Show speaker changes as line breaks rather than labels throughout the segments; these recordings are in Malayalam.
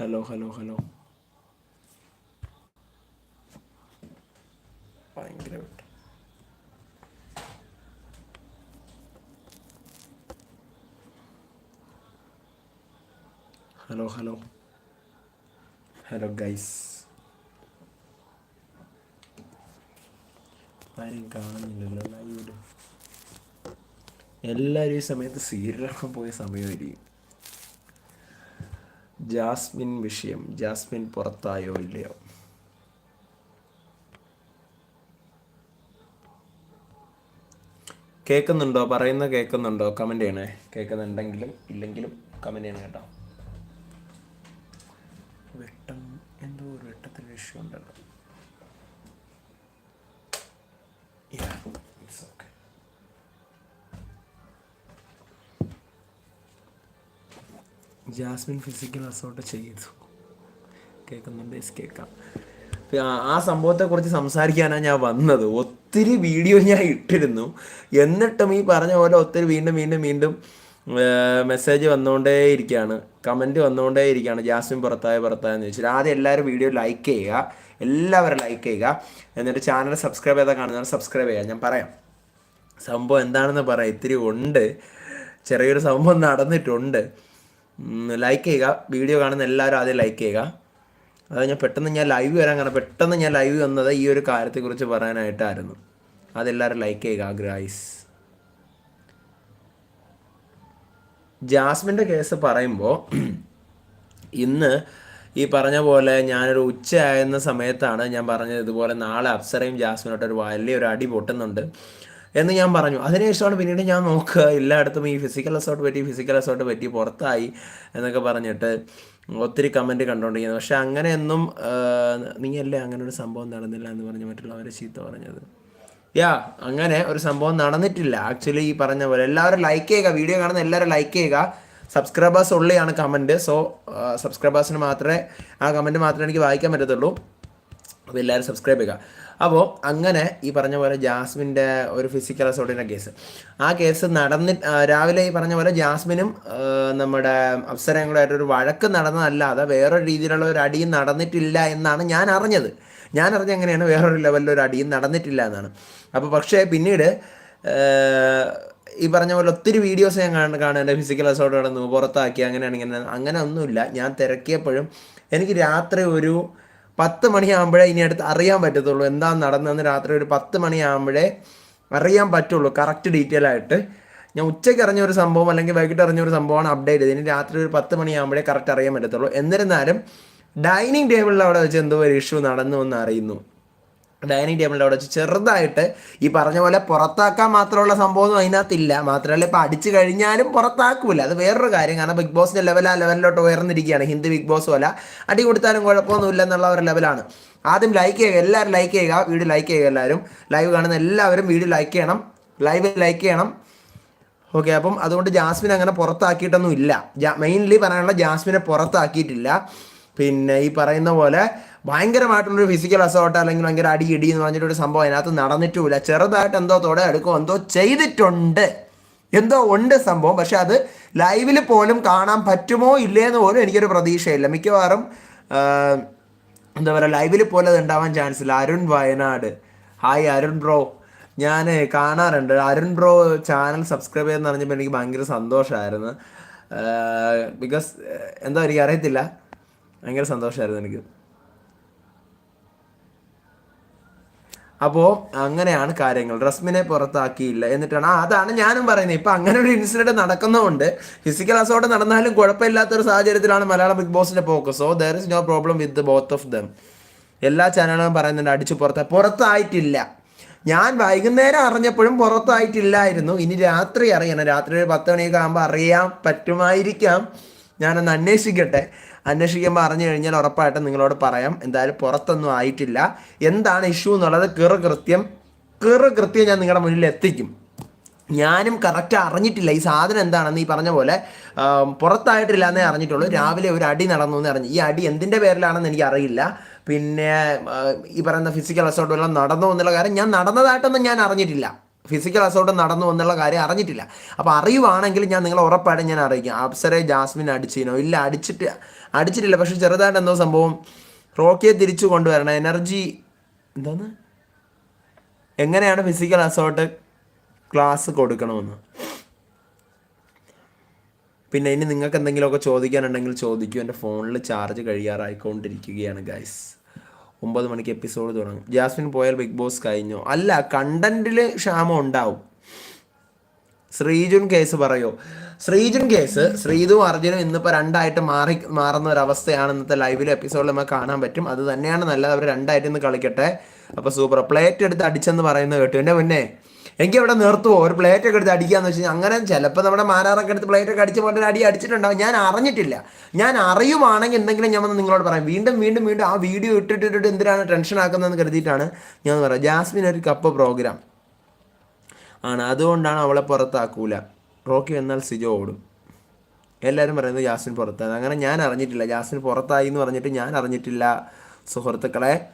ഹലോ ഹലോ ഹലോ ഭയങ്കര വെട്ടം. ഹലോ ഹലോ ഹലോ ഗൈസ് ആരും കാണുന്നില്ലല്ലോ ലൈവിൽ എല്ലാവരും ഈ സമയത്ത് സീരിയലൊക്കെ പോയ സമയമായിരിക്കും. ജാസ്മിൻ വിഷയം. ജാസ്മിൻ പുറത്തായോ ഇല്ലയോ? കേൾക്കുന്നുണ്ടോ പറയുന്ന കേൾക്കുന്നുണ്ടോ കമന്റ് ചെയ്യണേ. കേൾക്കുന്നുണ്ടെങ്കിലും ഇല്ലെങ്കിലും കമന്റ് ചെയ്യണം കേട്ടോ. വെട്ടം എന്തോ ഒരു വെട്ടത്തിൽ വിഷയം ഉണ്ടല്ലോ. It's okay. Jasmine physical assault ചെയ്തു. കേൾക്കുന്നുണ്ട് കേൾക്കാം. ആ- ആ സംഭവത്തെക്കുറിച്ച് സംസാരിക്കാനാണ് ഞാൻ വന്നത്. ഒത്തിരി വീഡിയോ ഞാൻ ഇട്ടിരുന്നു. എന്നിട്ടും ഈ പറഞ്ഞ പോലെ ഒത്തിരി വീണ്ടും വീണ്ടും വീണ്ടും മെസ്സേജ് വന്നുകൊണ്ടേ ഇരിക്കുകയാണ് കമന്റ് വന്നുകൊണ്ടേ ഇരിക്കുകയാണ് ജാസ്മിൻ പുറത്തായ പുറത്തായെന്ന് ചോദിച്ചാൽ ആദ്യം എല്ലാവരും വീഡിയോ ലൈക്ക് ചെയ്യുക. എല്ലാവരും ലൈക്ക് ചെയ്യുക. എന്നിട്ട് ചാനൽ സബ്സ്ക്രൈബ് ചെയ്താൽ കാണുന്നവർ സബ്സ്ക്രൈബ് ചെയ്യുക. ഞാൻ പറയാം. സംഭവം എന്താണെന്ന് പറയാം. ഇത്തിരി ഉണ്ട്. ചെറിയൊരു സംഭവം നടന്നിട്ടുണ്ട്. ലൈക്ക് ചെയ്യുക. വീഡിയോ കാണുന്ന എല്ലാവരും ആദ്യം ലൈക്ക് ചെയ്യുക. അത് ഞാൻ പെട്ടെന്ന് ഞാൻ ലൈവ് വരാൻ കാരണം പെട്ടെന്ന് ഞാൻ ലൈവ് വന്നത് ഈ ഒരു കാര്യത്തെക്കുറിച്ച് പറയാനായിട്ടായിരുന്നു. അതെല്ലാവരും ലൈക്ക് ചെയ്യുക ഗ്രൈസ് ജാസ്മിന്റെ കേസ് പറയുമ്പോൾ ഇന്ന് ഈ പറഞ്ഞ പോലെ ഞാനൊരു ഉച്ച ആയിരുന്ന സമയത്താണ് ഞാൻ പറഞ്ഞത് ഇതുപോലെ നാളെ അപ്സരയും ജാസ്മിനോട്ട് ഒരു വലിയൊരു അടി പൊട്ടുന്നുണ്ട്. എന്ന് ഞാൻ പറഞ്ഞു. അതിനുശേഷമാണ് പിന്നീട് ഞാൻ നോക്കുക എല്ലായിടത്തും ഈ ഫിസിക്കൽ അസോട്ട് പറ്റി ഫിസിക്കൽ അസോട്ട് പറ്റി പുറത്തായി എന്നൊക്കെ പറഞ്ഞിട്ട് ഒത്തിരി കമന്റ് കണ്ടുകൊണ്ടിരിക്കുന്നത് പക്ഷെ അങ്ങനെയൊന്നും നീയല്ലേ അങ്ങനെ ഒരു സംഭവം നടന്നില്ല എന്ന് പറഞ്ഞ് മറ്റുള്ളവരെ ചീത്ത പറഞ്ഞത്. യാ അങ്ങനെ ഒരു സംഭവം നടന്നിട്ടില്ല. ആക്ച്വലി ഈ പറഞ്ഞ പോലെ എല്ലാവരും ലൈക്ക് ചെയ്യുക വീഡിയോ കാണുന്ന എല്ലാവരും ലൈക്ക് ചെയ്യുക. സബ്സ്ക്രൈബേഴ്സ് ഉള്ളിയാണ് കമന്റ് സോ സബ്സ്ക്രൈബേഴ്സിന് മാത്രമേ ആ കമന്റ് മാത്രമേ എനിക്ക് വായിക്കാൻ പറ്റത്തുള്ളൂ. അപ്പോൾ എല്ലാവരും സബ്സ്ക്രൈബ് ചെയ്യുക. അപ്പോൾ അങ്ങനെ ഈ പറഞ്ഞ പോലെ ജാസ്മിന്റെ ഒരു ഫിസിക്കൽ അസോൾട്ടിന്റെ കേസ് ആ കേസ് നടന്നി രാവിലെ ഈ പറഞ്ഞ പോലെ ജാസ്മിനും നമ്മുടെ ആയിട്ടൊരു വഴക്ക് നടന്നതല്ലാതെ വേറൊരു രീതിയിലുള്ള ഒരു അടിയും നടന്നിട്ടില്ല എന്നാണ് ഞാൻ അറിഞ്ഞത്. ഞാൻ അറിഞ്ഞ എങ്ങനെയാണ് വേറൊരു ലെവലിൽ ഒരു അടിയും നടന്നിട്ടില്ല എന്നാണ്. അപ്പോൾ പക്ഷേ പിന്നീട് ഈ പറഞ്ഞ പോലെ ഒത്തിരി വീഡിയോസ് ഞാൻ കാണാൻ കാണാൻ എന്റെ ഫിസിക്കൽ അസോർട്ട് നടന്നു പുറത്താക്കി അങ്ങനെയാണ് ഇങ്ങനെ അങ്ങനെ ഒന്നുമില്ല. ഞാൻ തിരക്കിയപ്പോഴും എനിക്ക് രാത്രി ഒരു പത്ത് മണിയാകുമ്പോഴേ ഇനി അടുത്ത് അറിയാൻ പറ്റത്തുള്ളൂ എന്താ നടന്നതെന്ന് രാത്രി ഒരു പത്ത് മണിയാകുമ്പോഴേ അറിയാൻ പറ്റുള്ളൂ കറക്റ്റ് ഡീറ്റെയിൽ ആയിട്ട്. ഞാൻ ഉച്ചയ്ക്ക് അറിഞ്ഞ ഒരു സംഭവം അല്ലെങ്കിൽ വൈകിട്ട് അറിഞ്ഞ ഒരു സംഭവമാണ് അപ്ഡേറ്റ് ചെയ്തത്. ഇനി രാത്രി ഒരു പത്ത് മണിയാകുമ്പോഴേ കറക്റ്റ് അറിയാൻ പറ്റത്തുള്ളൂ. എന്നിരുന്നാലും ഡൈനിങ് ടേബിളിൽ അവിടെ വെച്ച് എന്തോ ഒരു ഇഷ്യൂ നടന്നു എന്ന് അറിയുന്നു. ഡൈനിങ് ടേബിളിന്റെ അവിടെ വെച്ച് ചെറുതായിട്ട് ഈ പറഞ്ഞ പോലെ പുറത്താക്കാൻ മാത്രമുള്ള സംഭവമൊന്നും അതിനകത്തില്ല. മാത്രമല്ല ഇപ്പം അടിച്ചു കഴിഞ്ഞാലും പുറത്താക്കില്ല അത് വേറൊരു കാര്യം. കാരണം ബിഗ് ബോസിന്റെ ലെവൽ ആ ലെവലിലോട്ട് ഉയർന്നിരിക്കുകയാണ്. ഹിന്ദി ബിഗ് ബോസ് പോലെ. അടി കൊടുത്താലും കുഴപ്പമൊന്നുമില്ല എന്നുള്ള ഒരു ലെവലാണ് ആദ്യം ലൈക്ക് ചെയ്യുക. എല്ലാവരും ലൈക്ക് ചെയ്യുക. വീഡിയോ ലൈക്ക് ചെയ്യുക എല്ലാവരും. ലൈവ് കാണുന്ന എല്ലാവരും വീഡിയോ ലൈക്ക് ചെയ്യണം. ലൈവ് ലൈക്ക് ചെയ്യണം. ഓക്കെ അപ്പം അതുകൊണ്ട് ജാസ്മിൻ അങ്ങനെ പുറത്താക്കിയിട്ടൊന്നും ഇല്ല. മെയിൻലി പറയാനുള്ള ജാസ്മിനെ പുറത്താക്കിയിട്ടില്ല. പിന്നെ ഈ പറയുന്ന പോലെ ഭയങ്കരമായിട്ടുള്ളൊരു ഫിസിക്കൽ അസോട്ട് അല്ലെങ്കിൽ ഭയങ്കര അടി ഇടി എന്ന് പറഞ്ഞിട്ടൊരു സംഭവം അതിനകത്ത് നടന്നിട്ടുമില്ല. ചെറുതായിട്ട് എന്തോ തൊടെ എടുക്കോ എന്തോ ചെയ്തിട്ടുണ്ട്. എന്തോ ഉണ്ട് സംഭവം. പക്ഷെ അത് ലൈവിൽ പോലും കാണാൻ പറ്റുമോ ഇല്ലേ എന്ന് പോലും എനിക്കൊരു പ്രതീക്ഷയില്ല. മിക്കവാറും എന്താ പറയുക ലൈവിൽ പോലെ അത് ഉണ്ടാവാൻ ചാൻസ് ഇല്ല. അരുൺ വയനാട്. ഹായ് അരുൺ ബ്രോ ഞാൻ കാണാറുണ്ട്. അരുൺ ബ്രോ ചാനൽ സബ്സ്ക്രൈബ് ചെയ്തെന്ന് പറഞ്ഞപ്പോൾ എനിക്ക് ഭയങ്കര സന്തോഷമായിരുന്നു. ബിക്കോസ് എന്താ എനിക്ക് അറിയത്തില്ല. ഭയങ്കര സന്തോഷമായിരുന്നു എനിക്ക്. അപ്പോൾ അങ്ങനെയാണ് കാര്യങ്ങൾ. റസ്മിനെ പുറത്താക്കിയില്ല. എന്നിട്ടാണ് ആ അതാണ് ഞാനും പറയുന്നത്. ഇപ്പം അങ്ങനെ ഒരു ഇൻസിഡന്റ് നടക്കുന്നതുകൊണ്ട് ഫിസിക്കൽ അസോട്ട് നടന്നാലും കുഴപ്പമില്ലാത്തൊരു സാഹചര്യത്തിലാണ് മലയാളം ബിഗ് ബോസിന്റെ പോക്ക് so there is no problem with both of them എല്ലാ ചാനലുകളും പറയുന്നുണ്ട് അടിച്ചു പുറത്ത്. പുറത്തായിട്ടില്ല. ഞാൻ വൈകുന്നേരം അറിഞ്ഞപ്പോഴും പുറത്തായിട്ടില്ലായിരുന്നു. ഇനി രാത്രി അറിയണം. രാത്രി ഒരു പത്ത് മണിയൊക്കെ ആകുമ്പോൾ അറിയാൻ പറ്റുമായിരിക്കാം. ഞാനൊന്ന് അന്വേഷിക്കട്ടെ. അന്വേഷിക്കുമ്പോൾ അറിഞ്ഞു കഴിഞ്ഞാൽ ഉറപ്പായിട്ടും നിങ്ങളോട് പറയാം. എന്തായാലും പുറത്തൊന്നും ആയിട്ടില്ല. എന്താണ് ഇഷ്യൂ എന്നുള്ളത് കൃറ കൃത്യം കൃറ കൃത്യം ഞാൻ നിങ്ങളുടെ മുന്നിൽ എത്തിക്കും. ഞാനും കറക്റ്റ് അറിഞ്ഞിട്ടില്ല. ഈ സാധനം എന്താണെന്ന് ഈ പറഞ്ഞ പോലെ പുറത്തായിട്ടില്ല എന്നേ അറിഞ്ഞിട്ടുള്ളൂ. രാവിലെ ഒരു അടി നടന്നു എന്ന് അറിഞ്ഞു. ഈ അടി എന്തിന്റെ പേരിലാണെന്ന് എനിക്ക് അറിയില്ല. പിന്നെ ഈ പറയുന്ന ഫിസിക്കൽ അസോർട്ട് വല്ലതും നടന്നു എന്നുള്ള കാര്യം ഞാൻ നടന്നതായിട്ടൊന്നും ഞാൻ അറിഞ്ഞിട്ടില്ല. ഫിസിക്കൽ അസോൾട്ട് നടന്നു എന്നുള്ള കാര്യം അറിഞ്ഞിട്ടില്ല. അപ്പോൾ അറിയുവാണെങ്കിൽ ഞാൻ നിങ്ങളെ ഉറപ്പായിട്ട് ഞാൻ അറിയിക്കാം. അപ്സരെ ജാസ്മിൻ അടിച്ചിനോ? ഇല്ല അടിച്ചിട്ട് അടിച്ചിട്ടില്ല. പക്ഷെ ചെറുതായിട്ട് എന്തോ സംഭവം. റോക്കിയെ തിരിച്ചു കൊണ്ടുവരണം. എനർജി എന്താണ്? എങ്ങനെയാണ് ഫിസിക്കൽ അസോൾട്ട് ക്ലാസ് കൊടുക്കണമെന്ന്? പിന്നെ ഇനി നിങ്ങൾക്ക് എന്തെങ്കിലുമൊക്കെ ചോദിക്കാനുണ്ടെങ്കിൽ ചോദിക്കൂ. എന്റെ ഫോണിൽ ചാർജ് കഴിയാറായിക്കൊണ്ടിരിക്കുകയാണ് ഗൈസ് ഒമ്പത് മണിക്ക് എപ്പിസോഡ് തുടങ്ങും. ജാസ്മിൻ പോയാൽ ബിഗ് ബോസ് കഴിഞ്ഞോ. അല്ല കണ്ടന്റിൽ ക്ഷാമം ഉണ്ടാവും. ശ്രീജുൻ കേസ് പറയോ? ശ്രീജുൻ കേസ് ശ്രീതു അർജുനും ഇന്നിപ്പോൾ രണ്ടായിട്ട് മാറി മാറുന്ന ഒരു അവസ്ഥയാണ് ഇന്നത്തെ ലൈവിലെ എപ്പിസോഡിൽ നമുക്ക് കാണാൻ പറ്റും. അത് തന്നെയാണ് നല്ലത്. അവർ രണ്ടായിട്ട് ഇന്ന് കളിക്കട്ടെ. അപ്പോൾ സൂപ്പർ പ്ലേറ്റ് എടുത്ത് അടിച്ചെന്ന് പറയുന്നത് കേട്ടു. എന്റെ മുന്നേ എനിക്ക് അവിടെ നിർത്തുമോ ഒരു പ്ലേറ്റ് ഒക്കെ എടുത്ത് അടിക്കാന്ന് വെച്ച് കഴിഞ്ഞാൽ അങ്ങനെ ചിലപ്പോൾ നമ്മുടെ മാനാറൊക്കെ എടുത്ത് പ്ലേറ്റ് ഒക്കെ അടിച്ച് പോലെ അടി അടിച്ചിട്ടുണ്ടാവും. ഞാൻ അറിഞ്ഞിട്ടില്ല. ഞാൻ അറിയുവാണെങ്കിൽ എന്തെങ്കിലും ഞാൻ നിങ്ങളോട് പറയാം. വീണ്ടും വീണ്ടും വീണ്ടും ആ വീഡിയോ ഇട്ടിട്ടിട്ട് എന്തിനാണ് ടെൻഷൻ ആക്കുന്നതെന്ന് കരുതിയിട്ടാണ് ഞാൻ പറയാം. ജാസ്മിൻ ഒരു കപ്പ് പ്രോഗ്രാം ആണ്. അതുകൊണ്ടാണ് അവളെ പുറത്താക്കൂല. റോക്കി വന്നാൽ സിജോ ഓടും. എല്ലാവരും പറയുന്നത് ജാസ്മിൻ പുറത്താണ് അങ്ങനെ ഞാൻ അറിഞ്ഞിട്ടില്ല. ജാസ്മിൻ പുറത്തായി എന്ന് പറഞ്ഞിട്ട് ഞാൻ അറിഞ്ഞിട്ടില്ല. സുഹൃത്തുക്കളെ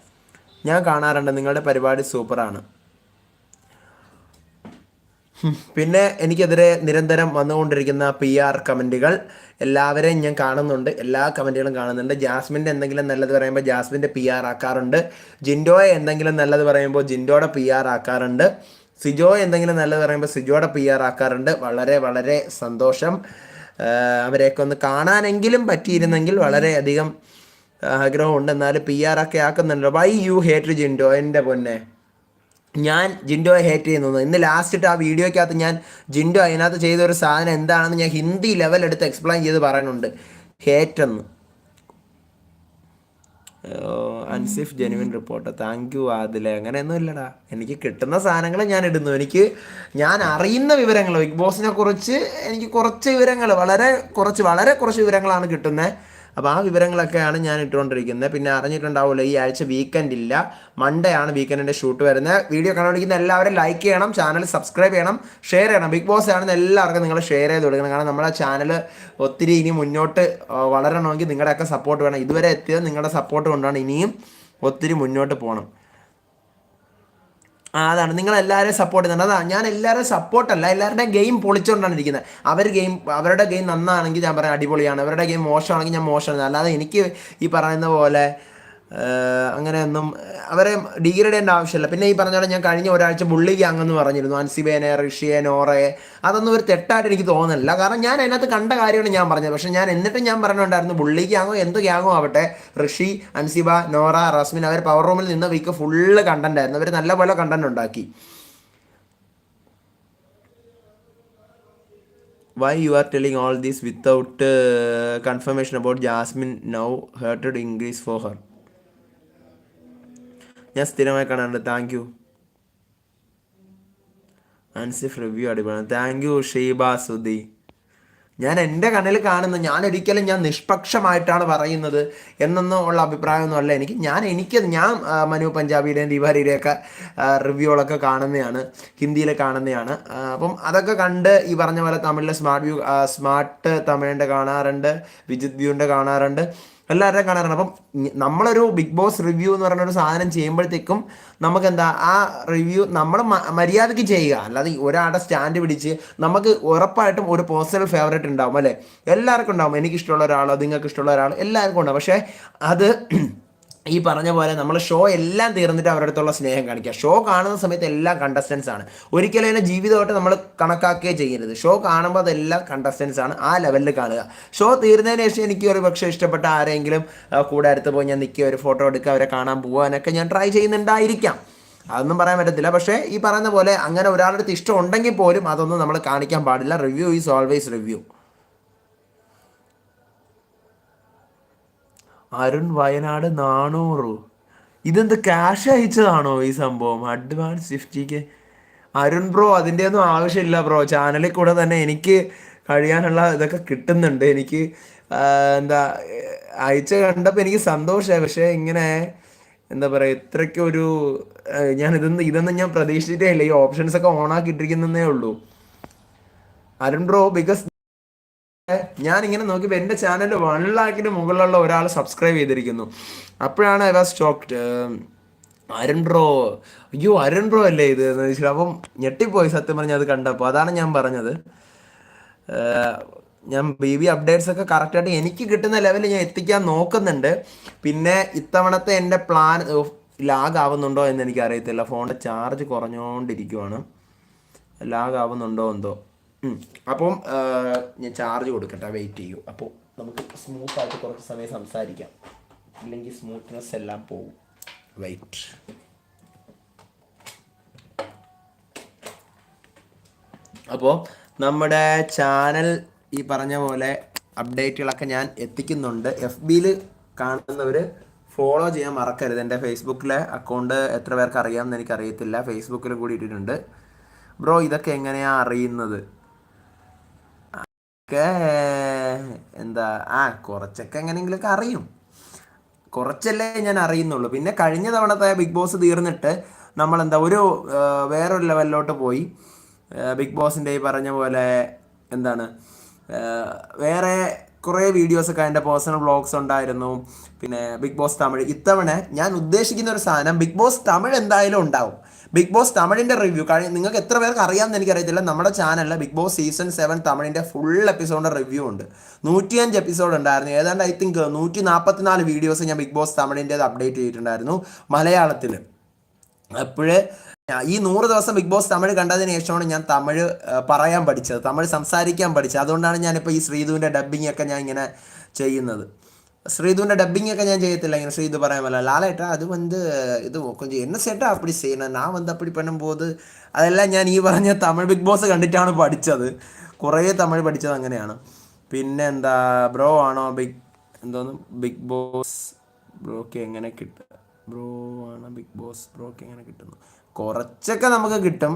ഞാൻ കാണാറുണ്ട്. നിങ്ങളുടെ പരിപാടി സൂപ്പറാണ്. പിന്നെ എനിക്കെതിരെ നിരന്തരം വന്നുകൊണ്ടിരിക്കുന്ന പി ആർ കമന്റുകൾ എല്ലാവരെയും ഞാൻ കാണുന്നുണ്ട്. എല്ലാ കമന്റുകളും കാണുന്നുണ്ട്. ജാസ്മിന്റെ എന്തെങ്കിലും നല്ലത് പറയുമ്പോൾ ജാസ്മിന്റെ പി ആർ ആക്കാറുണ്ട്. ജിൻഡോയെ എന്തെങ്കിലും നല്ലത് പറയുമ്പോൾ ജിൻഡോയുടെ പി ആർ ആക്കാറുണ്ട്. സിജോ എന്തെങ്കിലും നല്ലത് പറയുമ്പോൾ സിജോയുടെ പി ആർ ആക്കാറുണ്ട്. വളരെ വളരെ സന്തോഷം. അവരെയൊക്കെ ഒന്ന് കാണാനെങ്കിലും പറ്റിയിരുന്നെങ്കിൽ വളരെയധികം ആഗ്രഹമുണ്ട്. എന്നാലും പി ആർ ഒക്കെ ആക്കുന്നുണ്ട്. വൈ യു ഹേറ്റ് ജിൻഡോ എന്റെ പൊന്നെ? ഞാൻ ജിൻഡോയെ ഹേറ്റ് ചെയ്യുന്നത് ഇന്ന് ലാസ്റ്റ് ആ വീഡിയോയ്ക്കകത്ത് ഞാൻ ജിൻഡോ അതിനകത്ത് ചെയ്ത ഒരു സാധനം എന്താണെന്ന് ഞാൻ ഹിന്ദി ലെവൽ എടുത്ത് എക്സ്പ്ലെയിൻ ചെയ്ത് പറയുന്നുണ്ട്. ഹേറ്റ് എന്ന്. Ansif genuine report thank you ആദിലെ. അങ്ങനെയൊന്നും ഇല്ലടാ. എനിക്ക് കിട്ടുന്ന സാധനങ്ങൾ ഞാൻ ഇടുന്നു. എനിക്ക് ഞാൻ അറിയുന്ന വിവരങ്ങൾ ബിഗ് ബോസിനെ കുറിച്ച് എനിക്ക് കുറച്ച് വിവരങ്ങൾ വളരെ കുറച്ച് വളരെ കുറച്ച് വിവരങ്ങളാണ് കിട്ടുന്നത് അപ്പോൾ ആ വിവരങ്ങളൊക്കെയാണ് ഞാൻ ഇട്ടുകൊണ്ടിരിക്കുന്നത്. പിന്നെ അറിഞ്ഞിട്ടുണ്ടാവുമല്ലോ ഈ ആഴ്ച വീക്കെൻഡ് ഇല്ല. മൺഡേ ആണ് വീക്കെൻഡിന്റെ ഷൂട്ട് വരുന്നത്. വീഡിയോ കണ്ടുപിടിക്കുന്ന എല്ലാവരും ലൈക്ക് ചെയ്യണം ചാനൽ സബ്സ്ക്രൈബ് ചെയ്യണം ഷെയർ ചെയ്യണം. ബിഗ് ബോസ് ആണെന്ന് എല്ലാവർക്കും നിങ്ങൾ ഷെയർ ചെയ്ത് കൊടുക്കണം. കാരണം നമ്മുടെ ചാനൽ ഒത്തിരി ഇനി മുന്നോട്ട് വളരണമെങ്കിൽ നിങ്ങളുടെയൊക്കെ സപ്പോർട്ട് വേണം. ഇതുവരെ എത്തിയത് നിങ്ങളുടെ സപ്പോർട്ട് കൊണ്ടാണ് ഇനിയും ഒത്തിരി മുന്നോട്ട് പോകണം. അതാണ്. നിങ്ങൾ എല്ലാവരെയും സപ്പോർട്ട് ചെയ്യുന്നുണ്ട്. അതാ ഞാൻ എല്ലാവരും സപ്പോർട്ടല്ല എല്ലാവരുടെയും ഗെയിം പൊളിച്ചുകൊണ്ടാണ് ഇരിക്കുന്നത്. അവർ ഗെയിം അവരുടെ ഗെയിം നന്നാണെങ്കിൽ ഞാൻ പറയാം അടിപൊളിയാണ്. അവരുടെ ഗെയിം മോശമാണെങ്കിൽ ഞാൻ മോശമാണ് അല്ലാതെ എനിക്ക് ഈ പറയുന്ന പോലെ ഏഹ്, അങ്ങനെയൊന്നും അവരെ ഡിഗ്രേഡ് ചെയ്യേണ്ട ആവശ്യമില്ല. പിന്നെ ഈ പറഞ്ഞ പോലെ ഞാൻ കഴിഞ്ഞ ഒരാഴ്ച ബുള്ളി ഗ്യാങ് എന്ന് പറഞ്ഞിരുന്നു. അൻസിബേനെ ഋഷിയെ നോറയെ. അതൊന്നും ഒരു തെറ്റായിട്ട് എനിക്ക് തോന്നുന്നില്ല. കാരണം ഞാൻ അതിനകത്ത് കണ്ട കാര്യമാണ് ഞാൻ പറഞ്ഞത്. പക്ഷേ ഞാൻ എന്നിട്ടും ഞാൻ പറഞ്ഞിട്ടുണ്ടായിരുന്നു ബുള്ളി ഗ്യാങ്ങോ എന്ത് ഗ്യാങ്ങോ ആവട്ടെ. ഋഷി അൻസിബ നോറ റസ്മിൻ അവർ പവർ റൂമിൽ നിന്ന് വീക്ക് ഫുള്ള് കണ്ടന്റ് ആയിരുന്നു. അവർ നല്ലപോലെ കണ്ടന്റ് ഉണ്ടാക്കി. Why you are telling all these without confirmation about Jasmine now hatred increase for her. ഞാൻ സ്ഥിരമായി കാണാറുണ്ട്. താങ്ക് യു അൻസിഫ് റിവ്യൂ അടിപൊളിയാണ് താങ്ക് യു ഷീബ സുധി. ഞാൻ എന്റെ കണ്ണിൽ കാണുന്ന. ഞാൻ ഒരിക്കലും ഞാൻ നിഷ്പക്ഷമായിട്ടാണ് പറയുന്നത് എന്നൊന്നും ഉള്ള അഭിപ്രായമൊന്നും അല്ല എനിക്ക്. ഞാൻ എനിക്ക് ഞാൻ മനു പഞ്ചാബിയുടെയും ദീപാരിയുടെയൊക്കെ റിവ്യൂകളൊക്കെ കാണുന്നതാണ് ഹിന്ദിയിൽ കാണുന്നതാണ് അപ്പം അതൊക്കെ കണ്ട് ഈ പറഞ്ഞ പോലെ തമിഴിലെ സ്മാർട്ട് വ്യൂ സ്മാർട്ട് തമിഴിന്റെ കാണാറുണ്ട്. വിജിത് വ്യൂവിന്റെ കാണാറുണ്ട്. എല്ലാവരുടെയും കാണാറുണ്ട്. അപ്പം നമ്മളൊരു ബിഗ് ബോസ് റിവ്യൂ എന്ന് പറയുന്ന ഒരു സാധനം ചെയ്യുമ്പോഴത്തേക്കും നമുക്ക് എന്താ ആ റിവ്യൂ നമ്മൾ മര്യാദയ്ക്ക് ചെയ്യുക. അല്ലാതെ ഒരാളുടെ സ്റ്റാൻഡ് പിടിച്ച് നമുക്ക് ഉറപ്പായിട്ടും ഒരു പേഴ്സണൽ ഫേവറേറ്റ് ഉണ്ടാവും അല്ലേ? എല്ലാവർക്കും ഉണ്ടാവും. എനിക്കിഷ്ടമുള്ള ഒരാളോ നിങ്ങൾക്ക് ഇഷ്ടമുള്ള ഒരാൾ എല്ലാവർക്കും ഉണ്ടാവും. പക്ഷേ അത് ഈ പറഞ്ഞ പോലെ നമ്മൾ ഷോ എല്ലാം തീർന്നിട്ട് അവരുടെ അടുത്തുള്ള സ്നേഹം കാണിക്കുക. ഷോ കാണുന്ന സമയത്ത് എല്ലാം കണ്ടസ്റ്റൻസ് ആണ്. ഒരിക്കലും അതിനെ ജീവിതമായിട്ട് നമ്മൾ കണക്കാക്കുകയേ ചെയ്യരുത്. ഷോ കാണുമ്പോൾ അതെല്ലാം കണ്ടസ്റ്റൻസ് ആണ്. ആ ലെവലിൽ കാണുക. ഷോ തീർന്നതിന് ശേഷം എനിക്ക് ഒരു പക്ഷേ ഇഷ്ടപ്പെട്ട ആരെങ്കിലും കൂടെ അടുത്ത് പോയി ഞാൻ നിൽക്കുക ഒരു ഫോട്ടോ എടുക്കുക അവരെ കാണാൻ പോകാനൊക്കെ ഞാൻ ട്രൈ ചെയ്യുന്നുണ്ടായിരിക്കാം. അതൊന്നും പറയാൻ പറ്റത്തില്ല. പക്ഷേ ഈ പറയുന്ന പോലെ അങ്ങനെ ഒരാളുടെ അടുത്ത് ഇഷ്ടം ഉണ്ടെങ്കിൽ പോലും അതൊന്നും നമ്മൾ കാണിക്കാൻ പാടില്ല. Review is always review Arun Wayanad നാനൂറ്. ഇതെന്ത് ക്യാഷ് അയച്ചതാണോ ഈ സംഭവം? അഡ്വാൻസ് ഫിഫ്റ്റിക്ക് അരുൺ ബ്രോ അതിന്റെ ഒന്നും ആവശ്യമില്ല ബ്രോ. ചാനലിൽ കൂടെ തന്നെ എനിക്ക് കഴിയാനുള്ള ഇതൊക്കെ കിട്ടുന്നുണ്ട്. എനിക്ക് എന്താ അയച്ച കണ്ടപ്പോൾ എനിക്ക് സന്തോഷമായി പക്ഷേ ഇങ്ങനെ എന്താ പറയുക ഇത്രയ്ക്ക് ഒരു ഞാൻ ഇതൊന്നും ഇതൊന്നും ഞാൻ പ്രതീക്ഷിച്ചിട്ടേ ഇല്ല. ഈ ഓപ്ഷൻസ് ഒക്കെ ഓൺ ആക്കിയിട്ടിരിക്കുന്നേ ഉള്ളൂ. അരുൺ ബ്രോ ബിക്കോസ് ഞാൻ ഇങ്ങനെ നോക്കിയപ്പോൾ എന്റെ ചാനൽ വൺ ലാക്കിന് മുകളിലുള്ള ഒരാൾ സബ്സ്ക്രൈബ് ചെയ്തിരിക്കുന്നു. അപ്പോഴാണ് I was shocked Arun bro അയ്യോ അരുൺ ബ്രോ അല്ലേ ഇത്? എന്ന് വെച്ചാൽ അപ്പം ഞെട്ടിപ്പോയി സത്യം പറഞ്ഞത് കണ്ടപ്പോൾ അതാണ് ഞാൻ പറഞ്ഞത്. ഞാൻ ബി ബി അപ്ഡേറ്റ്സ് ഒക്കെ കറക്റ്റായിട്ട് എനിക്ക് കിട്ടുന്ന ലെവലിൽ ഞാൻ എത്തിക്കാൻ നോക്കുന്നുണ്ട്. പിന്നെ ഇത്തവണത്തെ എന്റെ പ്ലാൻ ലാഗ് ആവുന്നുണ്ടോ എന്ന് എനിക്ക് അറിയത്തില്ല ഫോണിന്റെ ചാർജ് കുറഞ്ഞുകൊണ്ടിരിക്കുവാണ് ലാഗ് ആവുന്നുണ്ടോ എന്തോ. അപ്പം ഞാൻ ചാർജ് കൊടുക്കട്ടെ വെയിറ്റ് ചെയ്യൂ. അപ്പോൾ നമുക്ക് സ്മൂത്ത് ആയിട്ട് കുറച്ച് സമയം സംസാരിക്കാം. ഇല്ലെങ്കിൽ സ്മൂത്ത്നെസ് എല്ലാം പോകും. വെയിറ്റ് അപ്പോൾ നമ്മുടെ ചാനൽ ഈ പറഞ്ഞ പോലെ അപ്ഡേറ്റുകളൊക്കെ ഞാൻ എത്തിക്കുന്നുണ്ട്. എഫ് ബിയിൽ കാണുന്നവർ ഫോളോ ചെയ്യാൻ മറക്കരുത്. എന്റെ ഫേസ്ബുക്കിലെ അക്കൗണ്ട് എത്ര പേർക്ക് അറിയാമെന്ന് എനിക്കറിയത്തില്ല. ഫേസ്ബുക്കിൽ കൂടി ഇട്ടിട്ടുണ്ട്. ബ്രോ ഇതൊക്കെ എങ്ങനെയാണ് അറിയുന്നത്? ഒക്കെ എന്താ ആ കുറച്ചൊക്കെ എങ്ങനെയെങ്കിലൊക്കെ അറിയും. കുറച്ചല്ലേ ഞാൻ അറിയുന്നുള്ളൂ. പിന്നെ കഴിഞ്ഞ തവണത്തെ ബിഗ് ബോസ് തീർന്നിട്ട് നമ്മൾ എന്താ ഒരു വേറൊരു ലെവലിലോട്ട് പോയി. ബിഗ് ബോസിന്റെ ഈ പറഞ്ഞ പോലെ എന്താണ് വേറെ കുറേ വീഡിയോസൊക്കെ അതിന്റെ പേഴ്സണൽ വ്ളോഗ്സ് ഉണ്ടായിരുന്നു. പിന്നെ ബിഗ് ബോസ് തമിഴ് ഇത്തവണ ഞാൻ ഉദ്ദേശിക്കുന്ന ഒരു സാധനം ബിഗ് ബോസ് തമിഴ് എന്തായാലും ഉണ്ടാവും. ബിഗ് ബോസ് തമിഴിന്റെ റിവ്യൂ കഴിഞ്ഞ നിങ്ങൾക്ക് എത്ര പേർക്ക് അറിയാമെന്ന് എനിക്ക് അറിയത്തില്ല നമ്മുടെ ചാനലിൽ ബിഗ് ബോസ് സീസൺ സെവൻ തമിഴിന്റെ ഫുൾ എപ്പിസോഡിന്റെ റിവ്യൂ ഉണ്ട്. നൂറ്റിയഞ്ച് എപ്പിസോഡ് ഉണ്ടായിരുന്നു. ഏതാണ്ട് ഐ തിങ്ക് നൂറ്റി നാൽപ്പത്തിനാല് വീഡിയോസ് ഞാൻ ബിഗ് ബോസ് തമിഴിന്റേത് അപ്ഡേറ്റ് ചെയ്തിട്ടുണ്ടായിരുന്നു മലയാളത്തിൽ അപ്പോഴ് ഈ നൂറ് ദിവസം ബിഗ് ബോസ് തമിഴ് കണ്ടതിന് ശേഷമാണ് ഞാൻ തമിഴ് പറയാൻ പഠിച്ചത്. തമിഴ് സംസാരിക്കാൻ പഠിച്ചത്. അതുകൊണ്ടാണ് ഞാനിപ്പോൾ ഈ ശ്രീധുവിന്റെ ഡബ്ബിംഗ് ഒക്കെ ഞാൻ ഇങ്ങനെ ചെയ്യുന്നത്. ശ്രീധുവിന്റെ ഡബ്ബിംഗ് ഒക്കെ ഞാൻ ചെയ്യത്തില്ല ഇങ്ങനെ ശ്രീധു പറയാൻ പറ്റില്ല ലാലേട്ടാ അത് വന്ന് ഇത് കൊഞ്ചം എന്നെ സേട്ടാ അപ്പടി ചെയ്യണം ഞാൻ വന്ന് അപ്പടി പണുമ്പോൾ അതെല്ലാം ഞാൻ ഈ പറഞ്ഞ തമിഴ് ബിഗ് ബോസ് കണ്ടിട്ടാണ് പഠിച്ചത്. കുറേ തമിഴ് പഠിച്ചത് അങ്ങനെയാണ്. പിന്നെ എന്താ ബ്രോ ആണോ ബിഗ് എന്തോന്ന്? ബിഗ് ബോസ് ബ്രോക്ക് എങ്ങനെ കിട്ടുക ബ്രോ ആണോ ബിഗ് ബോസ് ബ്രോക്ക് എങ്ങനെ കിട്ടുന്നു? കുറച്ചൊക്കെ നമുക്ക് കിട്ടും.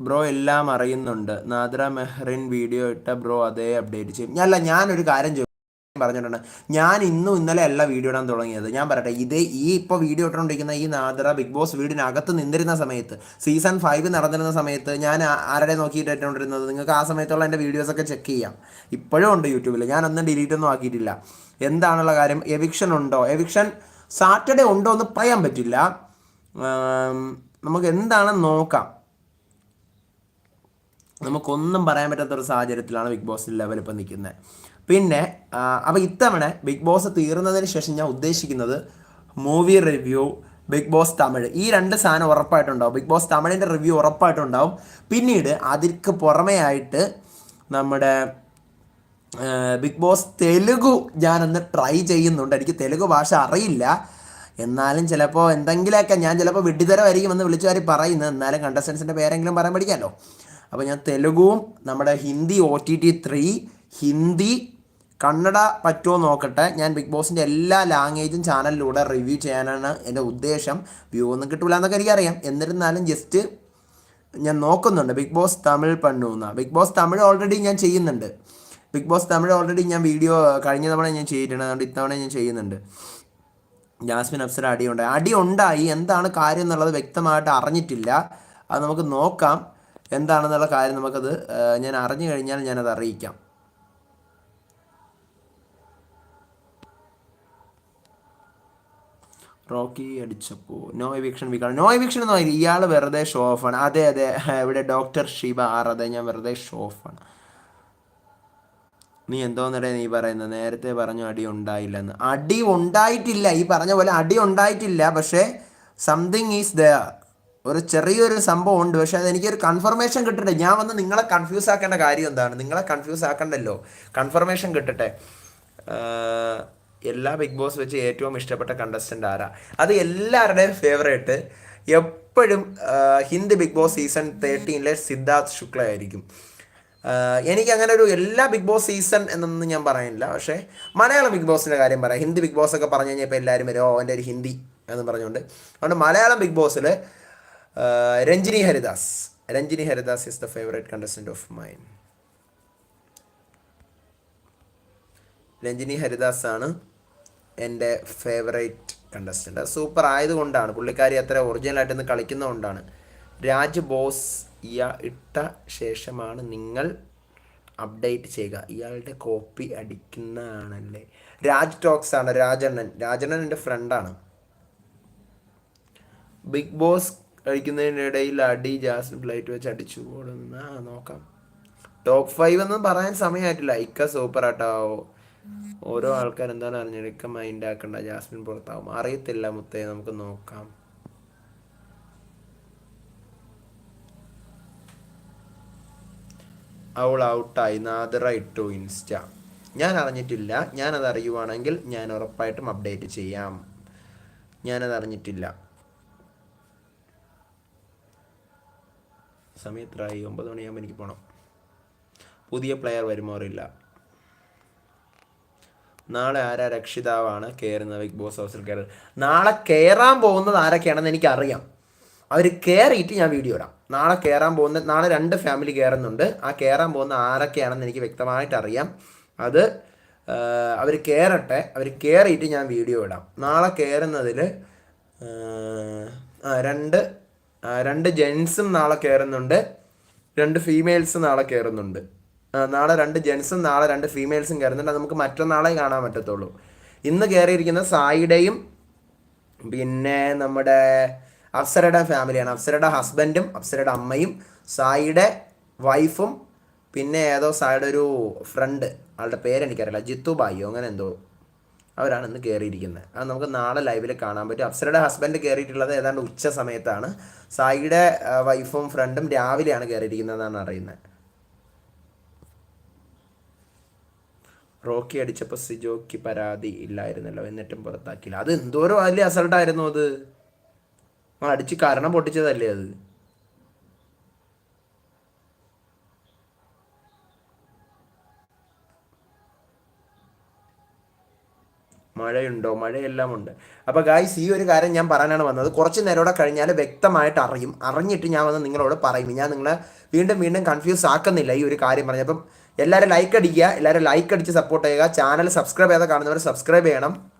ബ്രോ എല്ലാം അറിയുന്നുണ്ട്. നാദ്ര മെഹ്റിൻ വീഡിയോ ഇട്ട ബ്രോ അതേ അപ്ഡേറ്റ് ചെയ്യും. അല്ല ഞാനൊരു കാര്യം ചോദിക്കും പറഞ്ഞിട്ടുണ്ട്. ഞാൻ ഇന്നും ഇന്നലെ അല്ല വീഡിയോ ഇടാൻ തുടങ്ങിയത്. ഞാൻ പറയട്ടെ ഇതേ ഈ ഇപ്പോൾ വീഡിയോ ഇട്ടുകൊണ്ടിരിക്കുന്ന ഈ നാദ്ര ബിഗ് ബോസ് വീടിനകത്ത് നിന്നിരുന്ന സമയത്ത് സീസൺ ഫൈവ് നടന്നിരുന്ന സമയത്ത് ഞാൻ ആരുടെ നോക്കിയിട്ട് ഇട്ടുകൊണ്ടിരുന്നത്? നിങ്ങൾക്ക് ആ സമയത്തുള്ള എന്റെ വീഡിയോസൊക്കെ ചെക്ക് ചെയ്യാം. ഇപ്പോഴും ഉണ്ട് യൂട്യൂബിൽ ഞാനൊന്നും ഡിലീറ്റ് ഒന്നും ആക്കിയിട്ടില്ല. എന്താണുള്ള കാര്യം എവിക്ഷൻ ഉണ്ടോ? എവിക്ഷൻ സാറ്റർഡേ ഉണ്ടോ എന്ന് പറയാൻ പറ്റില്ല. നമുക്ക് എന്താണെന്ന് നോക്കാം. നമുക്കൊന്നും പറയാൻ പറ്റാത്ത ഒരു സാഹചര്യത്തിലാണ് ബിഗ് ബോസ് ലെവൽ ഇപ്പം നിൽക്കുന്നത്. പിന്നെ അപ്പോൾ ഇത്തവണ ബിഗ് ബോസ് തീർന്നതിന് ശേഷം ഞാൻ ഉദ്ദേശിക്കുന്നത് movie review Bigg Boss Tamil. ഈ രണ്ട് സാധനം ഉറപ്പായിട്ടുണ്ടാവും. ബിഗ് ബോസ് തമിഴിന്റെ റിവ്യൂ ഉറപ്പായിട്ടുണ്ടാവും. പിന്നീട് അതിற்கு പുറമേ ആയിട്ട് നമ്മുടെ ബിഗ് ബോസ് തെലുഗു ഞാനൊന്ന് ട്രൈ ചെയ്യുന്നുണ്ട്. എനിക്ക് തെലുഗു ഭാഷ അറിയില്ല. എന്നാലും ചിലപ്പോൾ എന്തെങ്കിലുമൊക്കെ ഞാൻ ചിലപ്പോൾ വിഡിതരമായിരിക്കും എന്ന് വിളിച്ചു കാര്യം പറയുന്നത്. എന്നാലും കണ്ടസ്റ്റൻസിന്റെ പേരെങ്കിലും പറയാൻ പഠിക്കാമല്ലോ അപ്പോൾ ഞാൻ തെലുഗുവും നമ്മുടെ Hindi O T T three Hindi Kannada പറ്റുമോ നോക്കട്ടെ. ഞാൻ ബിഗ് ബോസിന്റെ എല്ലാ ലാംഗ്വേജും ചാനലിലൂടെ റിവ്യൂ ചെയ്യാനാണ് എന്റെ ഉദ്ദേശം. വ്യൂ ഒന്നും കിട്ടില്ല എന്നൊക്കെ എനിക്കറിയാം. എന്നിരുന്നാലും ജസ്റ്റ് ഞാൻ നോക്കുന്നുണ്ട്. ബിഗ് ബോസ് തമിഴ് പണ്ണൂന്ന. ബിഗ് ബോസ് തമിഴ് ഓൾറെഡി ഞാൻ ചെയ്യുന്നുണ്ട്. ബിഗ് ബോസ് തമിഴ് ഓൾറെഡി ഞാൻ വീഡിയോ കഴിഞ്ഞ തവണ ഞാൻ ചെയ്തിട്ടുണ്ട്. അതുകൊണ്ട് ഇത്തവണ ഞാൻ ചെയ്യുന്നുണ്ട്. ജാസ്മിൻ അഫ്സർ അടി ഉണ്ടായി അടി ഉണ്ടായി എന്താണ് കാര്യം എന്നുള്ളത് വ്യക്തമായിട്ട് അറിഞ്ഞിട്ടില്ല. അത് നമുക്ക് നോക്കാം. എന്താണെന്നുള്ള കാര്യം നമുക്കത് ഞാൻ അറിഞ്ഞു കഴിഞ്ഞാൽ ഞാനത് അറിയിക്കാം. റോക്കി അടിച്ചപ്പോൾ നോ എവിക്ഷൻ വിക്കണം നോ എവിക്ഷൻ എന്ന് പറയുന്നത് ഇയാൾ വെറുതെ ഷോ ഓഫാണ് അതെ അതെ. ഇവിടെ ഡോക്ടർ ഷിബ ആർ അതെ. ഞാൻ വെറുതെ ഷോ ഓഫാണ് നീ എന്തോന്നിടെ നീ പറയുന്നത് നേരത്തെ പറഞ്ഞു അടി ഉണ്ടായില്ലെന്ന്. അടി ഉണ്ടായിട്ടില്ല. ഈ പറഞ്ഞ പോലെ അടി ഉണ്ടായിട്ടില്ല. പക്ഷേ സംതിങ് ഈസ് ദ ഒരു ചെറിയൊരു സംഭവം ഉണ്ട്. പക്ഷേ അതെനിക്കൊരു കൺഫർമേഷൻ കിട്ടട്ടെ. ഞാൻ വന്ന് നിങ്ങളെ കൺഫ്യൂസ് ആക്കേണ്ട കാര്യം എന്താണ്? നിങ്ങളെ കൺഫ്യൂസ് ആക്കണ്ടല്ലോ. കൺഫർമേഷൻ കിട്ടട്ടെ. എല്ലാ ബിഗ് ബോസ് വെച്ച് ഏറ്റവും ഇഷ്ടപ്പെട്ട കണ്ടസ്റ്റന്റ് ആരാ? അത് എല്ലാവരുടെയും ഫേവറേറ്റ് എപ്പോഴും ഹിന്ദി ബിഗ് ബോസ് സീസൺ തേർട്ടീനിലെ സിദ്ധാർത്ഥ് ശുക്ല ആയിരിക്കും. എനിക്ക് അങ്ങനെ ഒരു എല്ലാ ബിഗ് ബോസ് സീസൺ എന്നൊന്നും ഞാൻ പറയുന്നില്ല. പക്ഷേ മലയാളം ബിഗ് ബോസിന്റെ കാര്യം പറയാം. ഹിന്ദി ബിഗ് ബോസ് ഒക്കെ പറഞ്ഞു കഴിഞ്ഞാൽ ഇപ്പോൾ എല്ലാവരും വരും ഓ എന്റെ ഒരു ഹിന്ദി എന്ന് പറഞ്ഞുകൊണ്ട്. അതുകൊണ്ട് മലയാളം ബിഗ് ബോസിൽ Ranjini Haridas. Ranjini Haridas is the favourite contestant of mine Ranjini Haridas ആണ് എന്റെ ഫേവറേറ്റ് കണ്ടസ്റ്റന്റ് സൂപ്പർ ആയതുകൊണ്ടാണ് പുള്ളിക്കാരി അത്ര ഒറിജിനലായിട്ട് ഇന്ന് കളിക്കുന്നതുകൊണ്ടാണ്. രാജ് ബോസ് ഇയ ഇട്ട ശേഷമാണ് നിങ്ങൾ അപ്ഡേറ്റ് ചെയ്യുക. ഇയാളുടെ കോപ്പി അടിക്കുന്നതാണല്ലേ? രാജ് ടോക്സ് ആണ്. രാജണ്ണൻ. രാജണ്ണൻ എന്റെ ഫ്രണ്ടാണ് ബിഗ് ബോസ് കഴിക്കുന്നതിനിടയിൽ അടി ജാസ് ഫ്ലൈറ്റ് വെച്ച് അടിച്ചു ഓടുന്ന നോക്കാം. ടോപ്പ് ഫൈവ് എന്ന് പറയാൻ സമയമായിട്ടില്ല. ഇക്ക സൂപ്പർ ആട്ടോ. ഓരോ ആൾക്കാർ എന്താണ് അറിഞ്ഞത് മൈൻഡ് ആക്കണ്ട. ജാസ്മിൻ പുറത്താവും. അറിയത്തില്ല മുത്തേ. നമുക്ക് നോക്കാം. അവൾ ഔട്ടായി. നാദിറ ഇട്ടു ഇൻസ്റ്റ. ഞാൻ അറിഞ്ഞിട്ടില്ല. ഞാനത് അറിയുവാണെങ്കിൽ ഞാൻ ഉറപ്പായിട്ടും അപ്ഡേറ്റ് ചെയ്യാം. ഞാനത് അറിഞ്ഞിട്ടില്ല. സമയത്രായി ഒമ്പത് മണിയാകുമ്പോൾ എനിക്ക് പോകണം പുതിയ പ്ലെയർ വരുമോ അറിയില്ല. നാളെ ആരാ രക്ഷിതാവാണ് കയറുന്നത് ബിഗ് ബോസ് ഹൗസിൽ കയറുന്നത് നാളെ കയറാൻ പോകുന്നത് ആരൊക്കെയാണെന്ന് എനിക്കറിയാം. അവർ കയറിയിട്ട് ഞാൻ വീഡിയോ ഇടാം. നാളെ കയറാൻ പോകുന്ന നാളെ രണ്ട് ഫാമിലി കയറുന്നുണ്ട് ആ കയറാൻ പോകുന്ന ആരൊക്കെയാണെന്ന് എനിക്ക് വ്യക്തമായിട്ട് അറിയാം അത് അവർ കയറട്ടെ അവർ കയറിയിട്ട് ഞാൻ വീഡിയോ ഇടാം. നാളെ കയറുന്നതിൽ രണ്ട് രണ്ട് ജെൻസും നാളെ കയറുന്നുണ്ട് രണ്ട് ഫീമെയിൽസും നാളെ കയറുന്നുണ്ട് നാളെ രണ്ട് ജെൻസും നാളെ രണ്ട് ഫീമെയിൽസും കയറുന്നുണ്ട് അത് നമുക്ക് മറ്റന്നാളെ കാണാൻ പറ്റത്തുള്ളൂ. ഇന്ന് കയറിയിരിക്കുന്ന സായിയുടെയും പിന്നെ നമ്മുടെ അപ്സരയുടെ ഫാമിലിയാണ്. അപ്സരയുടെ ഹസ്ബൻഡും അപ്സരയുടെ അമ്മയും സായിയുടെ വൈഫും പിന്നെ ഏതോ സായിയുടെ ഒരു ഫ്രണ്ട് ആളുടെ പേരെനിക്കറിയില്ല ജിത്തു ബായിയോ അങ്ങനെ എന്തോ അവരാണ് ഇന്ന് കയറിയിരിക്കുന്നത് അത് നമുക്ക് നാളെ ലൈവിൽ കാണാൻ പറ്റും. അപ്സരയുടെ ഹസ്ബൻഡ് കയറിയിട്ടുള്ളത് ഏതാണ്ട് ഉച്ച സമയത്താണ്. സായിയുടെ വൈഫും ഫ്രണ്ടും രാവിലെയാണ് കയറിയിരിക്കുന്നതെന്നാണ് അറിയുന്നത്. റോക്കി അടിച്ചപ്പോൾ സിജോക്ക് പരാതി ഇല്ലായിരുന്നല്ലോ. എന്നിട്ടും പുറത്താക്കിയില്ല. അത് എന്തോരം വലിയ അസൾട്ടായിരുന്നു അത്. ആ അടിച്ച് കരണം പൊട്ടിച്ചതല്ലേ അത്? മഴയുണ്ടോ? മഴയെല്ലാം ഉണ്ട്. അപ്പോൾ ഗായ്സ് ഈ ഒരു കാര്യം ഞാൻ പറയാനാണ് വന്നത്. കുറച്ച് നേരോടെ കഴിഞ്ഞാൽ വ്യക്തമായിട്ട് അറിയും. അറിഞ്ഞിട്ട് ഞാൻ വന്ന് നിങ്ങളോട് പറയും. ഞാൻ നിങ്ങളെ വീണ്ടും വീണ്ടും കൺഫ്യൂസ് ആക്കുന്നില്ല ഈ ഒരു കാര്യം പറഞ്ഞപ്പം എല്ലാവരും ലൈക്ക് അടിക്കുക. എല്ലാവരും ലൈക്ക് അടിച്ച് സപ്പോർട്ട് ചെയ്യുക. ചാനൽ സബ്സ്ക്രൈബ് ചെയ്താൽ കാണുന്നവർ സബ്സ്ക്രൈബ് ചെയ്യണം.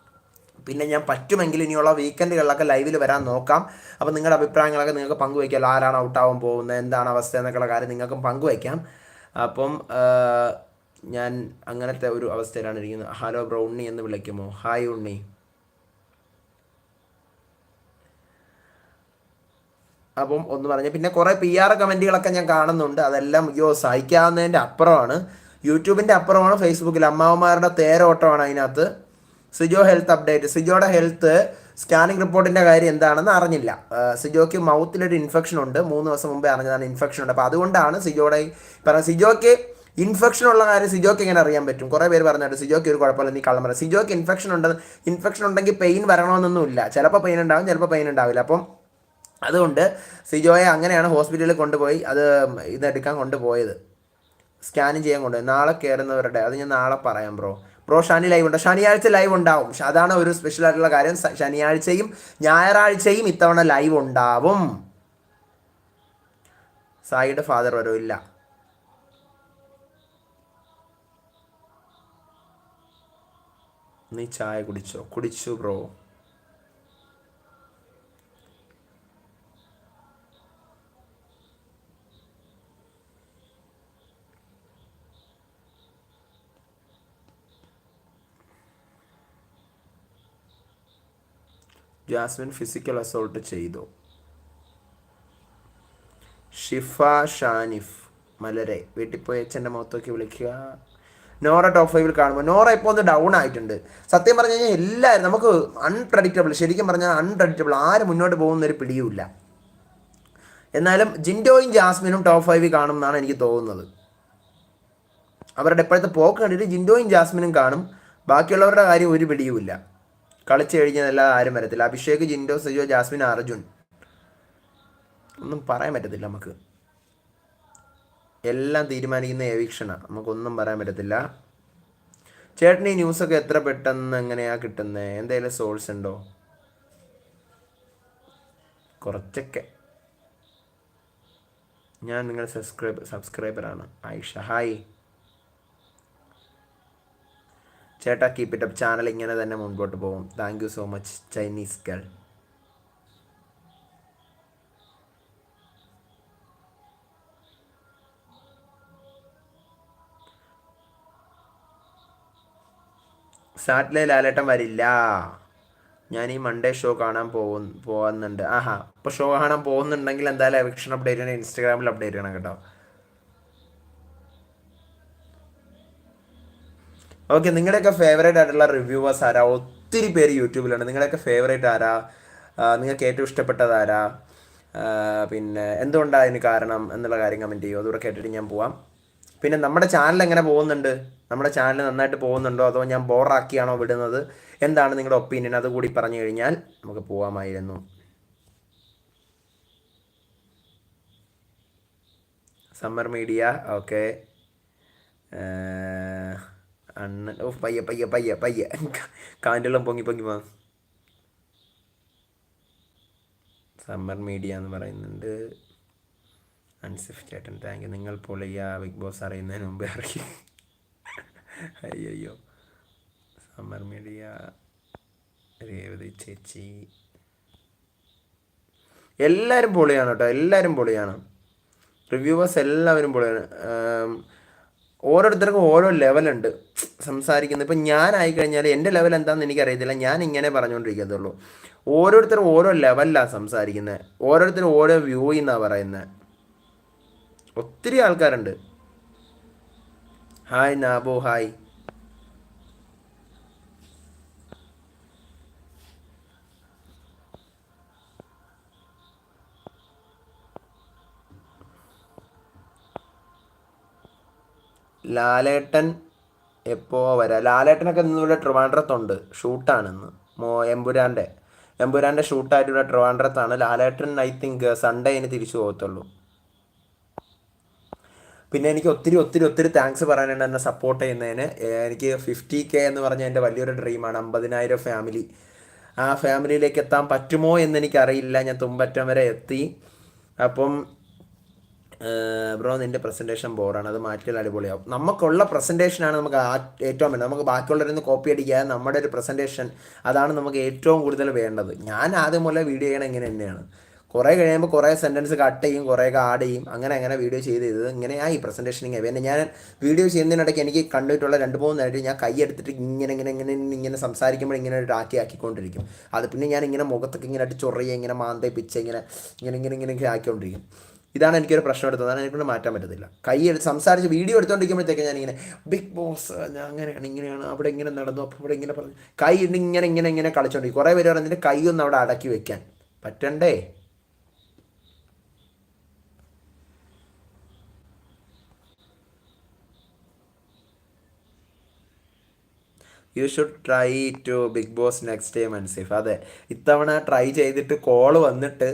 പിന്നെ ഞാൻ പറ്റുമെങ്കിൽ ഇനിയുള്ള വീക്കെൻഡുകളിലൊക്കെ ലൈവിൽ വരാൻ നോക്കാം. അപ്പോൾ നിങ്ങളുടെ അഭിപ്രായങ്ങളൊക്കെ നിങ്ങൾക്ക് പങ്കുവയ്ക്കാം ആരാണ് ഔട്ടാവാൻ പോകുന്നത് എന്താണ് അവസ്ഥ? എന്നൊക്കെയുള്ള കാര്യം നിങ്ങൾക്കും പങ്കുവയ്ക്കാം. അപ്പം ഞാൻ അങ്ങനത്തെ ഒരു അവസ്ഥയിലാണ് ഇരിക്കുന്നത്. ഹലോ ബ്രോ ഉണ്ണി എന്ന് വിളിക്കുമോ? ഹായ് ഉണ്ണി. അപ്പം ഒന്ന് പറഞ്ഞു പിന്നെ കുറേ പി ആർ കമന്റുകളൊക്കെ ഞാൻ കാണുന്നുണ്ട്. അതെല്ലാം അയ്യോ സഹിക്കാവുന്നതിന്റെ അപ്പുറമാണ്. യൂട്യൂബിന്റെ അപ്പുറമാണ് ഫേസ്ബുക്കിൽ അമ്മാവന്മാരുടെ തേരോട്ടമാണ് അതിനകത്ത്. Sijo health update. സിജോയുടെ health scanning റിപ്പോർട്ടിന്റെ കാര്യം എന്താണെന്ന് അറിഞ്ഞില്ല. സിജോയ്ക്ക് മൗത്തിലൊരു ഇൻഫെക്ഷൻ ഉണ്ട്. മൂന്ന് ദിവസം മുമ്പേ അറിഞ്ഞതാണ് ഇൻഫെക്ഷൻ ഉണ്ട്. അപ്പോൾ അതുകൊണ്ടാണ് സിജോയുടെ പറഞ്ഞ സിജോയ്ക്ക് ഇൻഫെക്ഷൻ ഉള്ള കാര്യം സിജോയ്ക്ക് എങ്ങനെ അറിയാൻ പറ്റും? കുറേ പേര് പറഞ്ഞിട്ട് സിജോയ്ക്ക് ഒരു കുഴപ്പമില്ല നീ കള്ളം പറയാം. സിജോയ്ക്ക് ഇൻഫെക്ഷൻ ഉണ്ട് ഇൻഫെക്ഷൻ ഉണ്ടെങ്കിൽ പെയിൻ വരണമെന്നൊന്നുമില്ല. ചിലപ്പോൾ പെയിൻ ഉണ്ടാവും ചിലപ്പോൾ പെയിൻ ഉണ്ടാവില്ല. അപ്പം അതുകൊണ്ട് സിജോയെ അങ്ങനെയാണ് ഹോസ്പിറ്റലിൽ കൊണ്ടുപോയി അത് ഇതെടുക്കാൻ കൊണ്ടുപോയത്. സ്കാനിങ് ചെയ്യാൻ കൊണ്ടുപോയി. നാളെ കയറുന്നവരുടെ അത് ഞാൻ നാളെ പറയാം ബ്രോ. ബ്രോ ഷാനി ലൈവ് ഉണ്ട്. ശനിയാഴ്ച ലൈവ് ഉണ്ടാവും. അതാണ് ഒരു സ്പെഷ്യൽ ആയിട്ടുള്ള കാര്യം. ശനിയാഴ്ചയും ഞായറാഴ്ചയും ഇത്തവണ ലൈവ് ഉണ്ടാവും. സായിയുടെ ഫാദർ വരും നീ ചായ കുടിച്ചോ? കുടിച്ചു ബ്രോ. ജാസ്മിൻ ഫിസിക്കൽ അസോൾട്ട് ചെയ്തു. ഷിഫ ഷാനിഫ് മലരെ വീട്ടിൽ പോയി അച്ഛന്റെ മുഖത്തേക്ക് വിളിക്കുക. നോറ ടോപ്പ് ഫൈവിൽ കാണുമ്പോൾ നോറ ഇപ്പോൾ ഒന്ന് ഡൗൺ ആയിട്ടുണ്ട്. സത്യം പറഞ്ഞു കഴിഞ്ഞാൽ എല്ലാവരും നമുക്ക് അൺപ്രഡിക്റ്റബിൾ ശരിക്കും പറഞ്ഞാൽ അൺപ്രഡിക്റ്റബിൾ ആര് മുന്നോട്ട് പോകുന്നൊരു പിടിയുമില്ല. എന്നാലും ജിൻഡോയും ജാസ്മിനും ടോപ്പ് ഫൈവിൽ കാണും എന്നാണ് എനിക്ക് തോന്നുന്നത്. അവരുടെ ഇപ്പോഴത്തെ പോക്ക് കണ്ടിട്ട് ജിൻഡോയും ജാസ്മിനും കാണും. ബാക്കിയുള്ളവരുടെ കാര്യം ഒരു പിടിയുമില്ല. കളിച്ച് കഴിഞ്ഞതല്ലാതെ ആരും വരത്തില്ല. അഭിഷേക് ജിൻഡോ സജോ ജാസ്മിൻ അർജുൻ. ഒന്നും പറയാൻ പറ്റത്തില്ല നമുക്ക്. എല്ലാം തീരുമാനിക്കുന്ന എവിക്ഷനാണ് നമുക്കൊന്നും പറയാൻ പറ്റത്തില്ല. ചേട്ടൻ ഈ ന്യൂസൊക്കെ എത്ര പെട്ടെന്ന് എങ്ങനെയാ കിട്ടുന്നത് എന്തെങ്കിലും സോഴ്സ് ഉണ്ടോ? കുറച്ചൊക്കെ. ഞാൻ നിങ്ങളുടെ സബ്സ്ക്രൈബ് സബ്സ്ക്രൈബറാണ്. ആയിഷ. ഹായ്. ചേട്ടാ കീപ്പ് ഇറ്റ് അപ്പ് ചാനൽ ഇങ്ങനെ തന്നെ മുൻപോട്ട് പോകും. Thank you so much Chinese girl Saturday ലാലേട്ടൻ വരില്ല. ഞാൻ ഈ മൺഡേ ഷോ കാണാൻ പോകും പോകുന്നുണ്ട് ആഹാ അപ്പോൾ ഷോ കാണാൻ പോകുന്നുണ്ടെങ്കിൽ എന്തായാലും എവിക്ഷൻ അപ്ഡേറ്റ് ചെയ്യണം ഇൻസ്റ്റാഗ്രാമിൽ അപ്ഡേറ്റ് ചെയ്യണം കേട്ടോ. ഓക്കെ നിങ്ങളുടെയൊക്കെ ഫേവറേറ്റ് ആയിട്ടുള്ള റിവ്യൂവേഴ്സ് ആരാ? ഒത്തിരി പേര് യൂട്യൂബിലുണ്ട്. നിങ്ങളുടെയൊക്കെ ഫേവറേറ്റ് ആരാ? നിങ്ങൾക്ക് ഏറ്റവും ഇഷ്ടപ്പെട്ടത് ആരാ? പിന്നെ എന്തുകൊണ്ടാണ് അതിന് കാരണം എന്നുള്ള കാര്യം കമന്റ് ചെയ്യൂ. അതുകൂടെ കേട്ടിട്ട് ഞാൻ പോവാം. പിന്നെ നമ്മുടെ ചാനൽ എങ്ങനെ പോകുന്നുണ്ട്? നമ്മുടെ ചാനൽ നന്നായിട്ട് പോകുന്നുണ്ടോ? അതോ ഞാൻ ബോറാക്കിയാണോ വിടുന്നത്? എന്താണ് നിങ്ങളുടെ ഒപ്പീനിയൻ അതുകൂടി പറഞ്ഞു കഴിഞ്ഞാൽ നമുക്ക് പോവാമായിരുന്നു. സമ്മർ മീഡിയ ഓക്കെ അണ്ണൻ ഓ പയ്യ പയ്യ പയ്യ പയ്യ കാന്റെല്ലാം പൊങ്ങി പൊങ്ങി പോ സമ്മർ മീഡിയ എന്ന് പറയുന്നുണ്ട്. അൻസിഫ് ചേട്ടൻ താങ്ക് യു നിങ്ങൾ പൊളിയ ബിഗ് ബോസ് അറിയുന്നതിന് മുമ്പ് ഇറക്കി. അയ്യോ സമ്മർ മീഡിയ രേവതി ചേച്ചി. എല്ലാവരും പൊളിയാണ് കേട്ടോ. എല്ലാവരും പൊളിയാണ്. റിവ്യൂവേഴ്സ് എല്ലാവരും പൊളിയാണ്. ഓരോരുത്തർക്കും ഓരോ ലെവലുണ്ട് സംസാരിക്കുന്നത്. ഇപ്പം ഞാനായി കഴിഞ്ഞാൽ എന്റെ ലെവൽ എന്താണെന്ന് എനിക്കറിയത്തില്ല. ഞാൻ ഇങ്ങനെ പറഞ്ഞുകൊണ്ടിരിക്കത്തുള്ളൂ. ഓരോരുത്തരും ഓരോ ലെവലിലാണ് സംസാരിക്കുന്നത് ഓരോരുത്തരും ഓരോ വ്യൂ എന്നാണ് പറയുന്നത് ഒത്തിരി ആൾക്കാരുണ്ട്. Hi നാബോ hi. ലാലേട്ടൻ എപ്പോ വരാം? ലാലേട്ടനൊക്കെ ഇന്ന് ഇവിടെ ട്രിവാൻഡ്രത്തുണ്ട്. ഷൂട്ടാണെന്ന്. മോ എമ്പുരാന്റെ എമ്പുരാന്റെ ഷൂട്ടായിട്ട് ഇവിടെ ട്രിവാൻഡ്രത്താണ്. ലാലേട്ടൻ ഐ തിങ്ക് സൺഡേ ഇനി തിരിച്ചു പോകത്തുള്ളൂ. പിന്നെ എനിക്ക് ഒത്തിരി ഒത്തിരി ഒത്തിരി താങ്ക്സ് പറയാനുണ്ട് എന്നെ സപ്പോർട്ട് ചെയ്യുന്നതിന്. എനിക്ക് ഫിഫ്റ്റി കെ എന്ന് പറഞ്ഞ എന്റെ വലിയൊരു ഡ്രീമാണ് അമ്പതിനായിരം ഫാമിലി ആ ഫാമിലിയിലേക്ക് എത്താൻ പറ്റുമോ എന്ന് എനിക്കറിയില്ല. ഞാൻ തുമ്പറ്റം വരെ എത്തി. അപ്പം ബ്രോ നിന്റെ പ്രസന്റേഷൻ ബോർഡാണ് അത് മാറ്റിയാൽ അടിപൊളിയാവും. നമുക്കുള്ള പ്രസന്റേഷനാണ് നമുക്ക് ഏറ്റവും വേണ്ടത്. നമുക്ക് ബാക്കിയുള്ളവരിൽ നിന്ന് കോപ്പി അടിക്കാതെ നമ്മുടെ ഒരു പ്രസന്റേഷൻ അതാണ് നമുക്ക് ഏറ്റവും കൂടുതൽ വേണ്ടത്. ഞാൻ ആദ്യം മുതലേ വീഡിയോ ചെയ്യണം ഇങ്ങനെ തന്നെയാണ്. കുറേ കഴിയുമ്പോൾ കുറേ സെന്റൻസ് കട്ട് ചെയ്യും കുറേയൊക്കെ ആഡ് ചെയ്യും. അങ്ങനെ അങ്ങനെ വീഡിയോ ചെയ്ത് ചെയ്തത് ഇങ്ങനെയായി ഇങ്ങനെ. പിന്നെ ഞാൻ വീഡിയോ ചെയ്യുന്നതിനിടയ്ക്ക് എനിക്ക് കണ്ടിട്ടുള്ള രണ്ട് മൂന്ന് നേരം ഞാൻ കൈ എടുത്തിട്ട് ഇങ്ങനെ ഇങ്ങനെ ഇങ്ങനെ ഇങ്ങനെ സംസാരിക്കുമ്പോൾ ഇങ്ങനെ ആക്കി ആക്കിക്കൊണ്ടിരിക്കും. അത് പിന്നെ ഞാൻ ഇങ്ങനെ മുഖത്തൊക്കെ ഇങ്ങനെ ചൊറിയ ഇങ്ങനെ മാന്തേ പിച്ച ഇങ്ങനെ ഇങ്ങനെ ഇങ്ങനെ ഇങ്ങനെ ആക്കിക്കൊണ്ടിരിക്കും. ഇതാണ് എനിക്കൊരു പ്രശ്നം എടുത്തത്. അതാണ് എനിക്കൊണ്ട് മാറ്റാൻ പറ്റത്തില്ല. കൈ സംസാരിച്ച് വീഡിയോ ഞാൻ ഇങ്ങനെ ബിഗ് ബോസ് ഞാൻ അങ്ങനെയാണ് ഇങ്ങനെയാണ് അവിടെ ഇങ്ങനെ നടന്നു അപ്പോൾ അവിടെ ഇങ്ങനെ പറഞ്ഞു. കൈ ഇങ്ങനെ ഇങ്ങനെ ഇങ്ങനെ കളിച്ചോണ്ടിരിക്കും. കുറേ പേര് പറഞ്ഞിട്ട് കൈ ഒന്ന് അവിടെ അടക്കി വെക്കാൻ. പറ്റണ്ടേ? You should try to Bigg Boss next time Ansif അതെ ഇത്തവണ ട്രൈ ചെയ്തിട്ട് കോൾ വന്നിട്ട്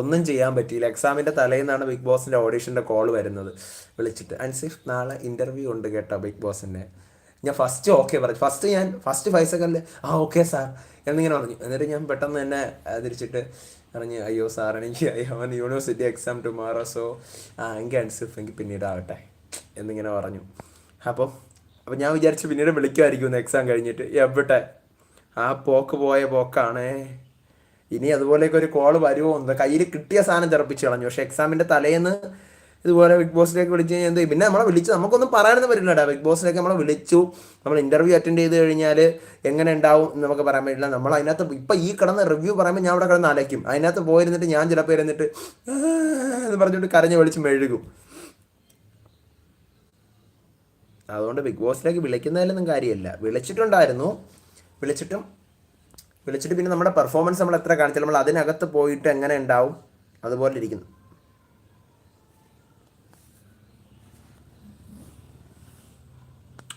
ഒന്നും ചെയ്യാൻ പറ്റിയില്ല. എക്സാമിന്റെ തലേന്നാണ് ബിഗ് ബോസിന്റെ ഓഡീഷന്റെ കോൾ വരുന്നത്. വിളിച്ചിട്ട് അൻസിഫ് നാളെ ഇന്റർവ്യൂ ഉണ്ട് കേട്ടോ ബിഗ് ബോസിന്റെ ഞാൻ ഫസ്റ്റ് ഓക്കെ പറഞ്ഞു. ഫസ്റ്റ് ഞാൻ ഫസ്റ്റ് ഫൈവ് സെക്കൻഡിൽ ആ ഓക്കെ സാർ എന്നിങ്ങനെ പറഞ്ഞു. എന്നിട്ട് ഞാൻ പെട്ടെന്ന് തന്നെ തിരിച്ചിട്ട് പറഞ്ഞു അയ്യോ സാർ എനിക്ക് അവൻ യൂണിവേഴ്സിറ്റി എക്സാം ടുമാറോ സോ ആ എങ്കിൽ അൻസിഫ് എനിക്ക് പിന്നീട് ആവട്ടെ. എന്നിങ്ങനെ പറഞ്ഞു. അപ്പോൾ അപ്പോൾ ഞാൻ വിചാരിച്ചു പിന്നീട് വിളിക്കുമായിരിക്കും എക്സാം കഴിഞ്ഞിട്ട്. എവിടെ? ആ പോക്ക് പോയ പോക്കാണേ. ഇനി അതുപോലെയൊക്കെ ഒരു കോൾ വരുമോ എന്ന് കയ്യിൽ കിട്ടിയ സാധനം തെറപ്പിച്ച് കളഞ്ഞു. പക്ഷേ എക്സാമിന്റെ തലേന്ന് ഇതുപോലെ ബിഗ് ബോസിലേക്ക് വിളിച്ച് കഴിഞ്ഞാൽ? പിന്നെ നമ്മളെ വിളിച്ചു നമുക്കൊന്നും പറയാനൊന്നും പറ്റില്ലടാ. ബിഗ് ബോസിലേക്ക് നമ്മളെ വിളിച്ചു. നമ്മൾ ഇന്റർവ്യൂ അറ്റൻഡ് ചെയ്ത് കഴിഞ്ഞാൽ എങ്ങനെ ഉണ്ടാവും എന്ന് നമുക്ക് പറയാൻ പറ്റില്ല. നമ്മൾ അതിനകത്ത് ഇപ്പം ഈ കിടന്ന് റിവ്യൂ പറയുമ്പോൾ ഞാൻ അവിടെ കിടന്ന് അലയ്ക്കും. അതിനകത്ത് പോയിരുന്നിട്ട് ഞാൻ ചിലപ്പോൾ ഇരുന്നിട്ട് എന്ന് പറഞ്ഞിട്ട് കരഞ്ഞ് വിളിച്ച് മെഴുകും. അതുകൊണ്ട് ബിഗ് ബോസിലേക്ക് വിളിക്കുന്നതിലൊന്നും കാര്യമില്ല. വിളിച്ചിട്ടുണ്ടായിരുന്നു. വിളിച്ചിട്ടും വിളിച്ചിട്ട് പിന്നെ നമ്മുടെ പെർഫോമൻസ് നമ്മൾ എത്ര കാണിച്ചാൽ നമ്മൾ അതിനകത്ത് പോയിട്ട് എങ്ങനെ ഉണ്ടാവും? അതുപോലെ ഇരിക്കുന്നു.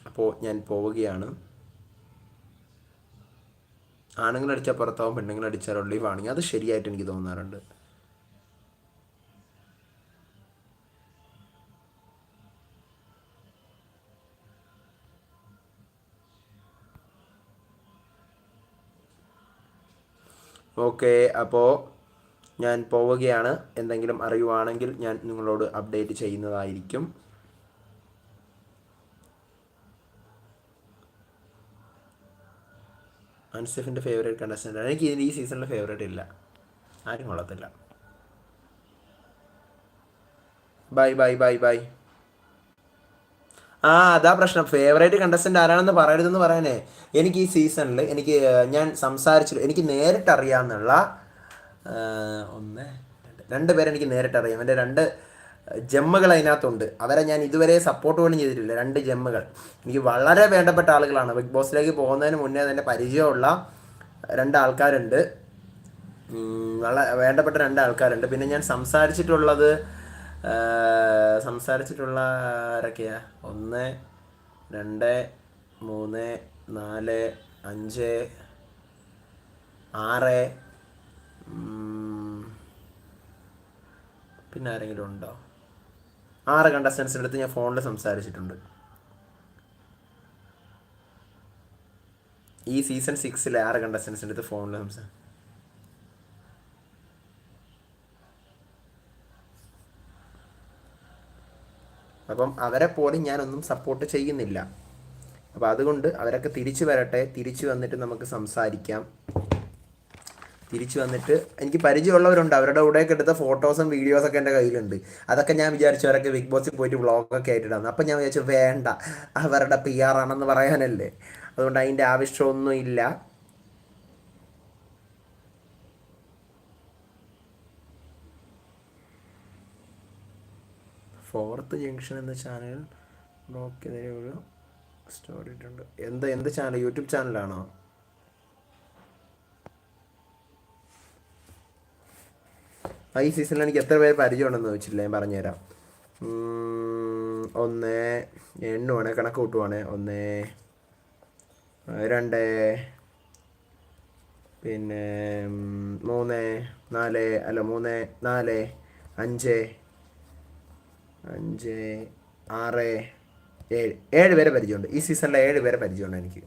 അപ്പോൾ ഞാൻ പോവുകയാണ്. ആണുങ്ങൾ അടിച്ചാൽ പുറത്താവും പെണ്ണുങ്ങൾ അടിച്ചാൽ ഒള്ളീവ് അത് ശരിയായിട്ട് എനിക്ക് തോന്നാറുണ്ട്. ഓക്കെ അപ്പോൾ ഞാൻ പോവുകയാണ്. എന്തെങ്കിലും അറിയുവാണെങ്കിൽ ഞാൻ നിങ്ങളോട് അപ്ഡേറ്റ് ചെയ്യുന്നതായിരിക്കും. അൻസെഫിന്റെ ഫേവറേറ്റ് കണ്ടസ്റ്റന്റ് എനിക്ക് ഇതിന് ഈ സീസണിലെ ഫേവറേറ്റ് ഇല്ല. ആരും കൊള്ളത്തില്ല. ബൈ ബൈ ബൈ ബൈ ആ അതാ പ്രശ്നം. ഫേവറേറ്റ് കണ്ടസ്റ്റന്റ് ആരാണെന്ന് പറയരുതെന്ന് പറയാനേ. എനിക്ക് ഈ സീസണിൽ എനിക്ക് ഞാൻ സംസാരിച്ചു എനിക്ക് നേരിട്ട് അറിയാമെന്നുള്ള ഒന്ന് രണ്ട് പേരെ എനിക്ക് നേരിട്ട് അറിയാം എന്റെ രണ്ട് ജമ്മുകൾ അതിനകത്തുണ്ട്. അവരെ ഞാൻ ഇതുവരെ സപ്പോർട്ട് പോലും ചെയ്തിട്ടില്ല. രണ്ട് ജമ്മുകൾ. എനിക്ക് വളരെ വേണ്ടപ്പെട്ട ആളുകളാണ്. ബിഗ് ബോസിലേക്ക് പോകുന്നതിന് മുന്നേ തന്നെ പരിചയമുള്ള രണ്ട് ആൾക്കാരുണ്ട്. വളരെ വേണ്ടപ്പെട്ട രണ്ട് ആൾക്കാരുണ്ട്. പിന്നെ ഞാൻ സംസാരിച്ചിട്ടുള്ളത് സംസാരിച്ചിട്ടുള്ള ആരൊക്കെയാ? ഒന്ന് രണ്ട് മൂന്ന് നാല് അഞ്ച് ആറ് പിന്നെ ആരെങ്കിലും ഉണ്ടോ? ആറ് കണ്ടസ്റ്റൻസിന്റെ അടുത്ത് ഞാൻ ഫോണിൽ സംസാരിച്ചിട്ടുണ്ട്. ഈ സീസൺ സിക്സിലെ ആറ് കണ്ടസ്റ്റൻസിന്റെ അടുത്ത് ഫോണിൽ സംസാരിച്ചു അപ്പം അവരെ പോലും ഞാനൊന്നും സപ്പോർട്ട് ചെയ്യുന്നില്ല. അപ്പോൾ അതുകൊണ്ട് അവരൊക്കെ തിരിച്ചു വരട്ടെ തിരിച്ചു വന്നിട്ട് നമുക്ക് സംസാരിക്കാം. തിരിച്ചു വന്നിട്ട് എനിക്ക് പരിചയമുള്ളവരുണ്ട്. അവരുടെ കൂടെയൊക്കെ എടുത്ത ഫോട്ടോസും വീഡിയോസൊക്കെ എന്റെ കയ്യിലുണ്ട്. അതൊക്കെ ഞാൻ വിചാരിച്ചു അവരൊക്കെ ബിഗ് ബോസിൽ പോയിട്ട് വ്ളോഗൊക്കെ ആയിട്ടിടാന്ന്. അപ്പം ഞാൻ വിചാരിച്ചു വേണ്ട അവരുടെ പി ആർ ആണെന്ന് പറയാനല്ലേ. അതുകൊണ്ട് അതിന്റെ ആവശ്യമൊന്നും ഫോർത്ത് ജംഗ്ഷൻ എന്ന ചാനൽ ബ്ലോക്കിനെ ഒരു സ്റ്റോറി ഇട്ടുണ്ട്. എന്ത് എന്ത് ചാനൽ? യൂട്യൂബ് ചാനലാണോ? ഈ സീസണിൽ എനിക്ക് എത്ര പേര് പരിചയമുണ്ടെന്ന് ചോദിച്ചില്ല ഞാൻ പറഞ്ഞുതരാം. ഒന്ന് എണ്ണുവാണ് കണക്ക് കൂട്ടുവാണ് ഒന്ന് രണ്ട് പിന്നെ മൂന്ന് നാല് അല്ല മൂന്ന് നാല് അഞ്ച് അഞ്ച് ആറ് ഏഴ്. ഏഴ് പേരെ പരിചയമുണ്ട്. ഈ സീസണിലെ ഏഴ് പേരെ പരിചയമുണ്ട് എനിക്ക്.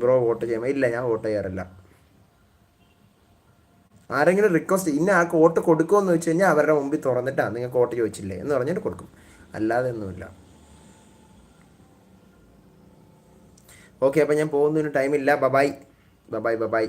ബ്രോ വോട്ട് ചെയ്യുമ്പോൾ ഇല്ല ഞാൻ വോട്ട് ചെയ്യാറില്ല. ആരെങ്കിലും റിക്വസ്റ്റ് ഇന്ന ആൾക്ക് വോട്ട് കൊടുക്കുമെന്ന് വെച്ച് കഴിഞ്ഞാൽ അവരുടെ മുമ്പിൽ തുറന്നിട്ടാണ് നിങ്ങൾക്ക് വോട്ട് ചോദിച്ചില്ലേ എന്ന് പറഞ്ഞിട്ട് കൊടുക്കും. അല്ലാതെ ഒന്നുമില്ല. ഓക്കെ അപ്പം ഞാൻ പോകുന്നതിന് ടൈമില്ല ബബായ് ബബായ് ബബായ്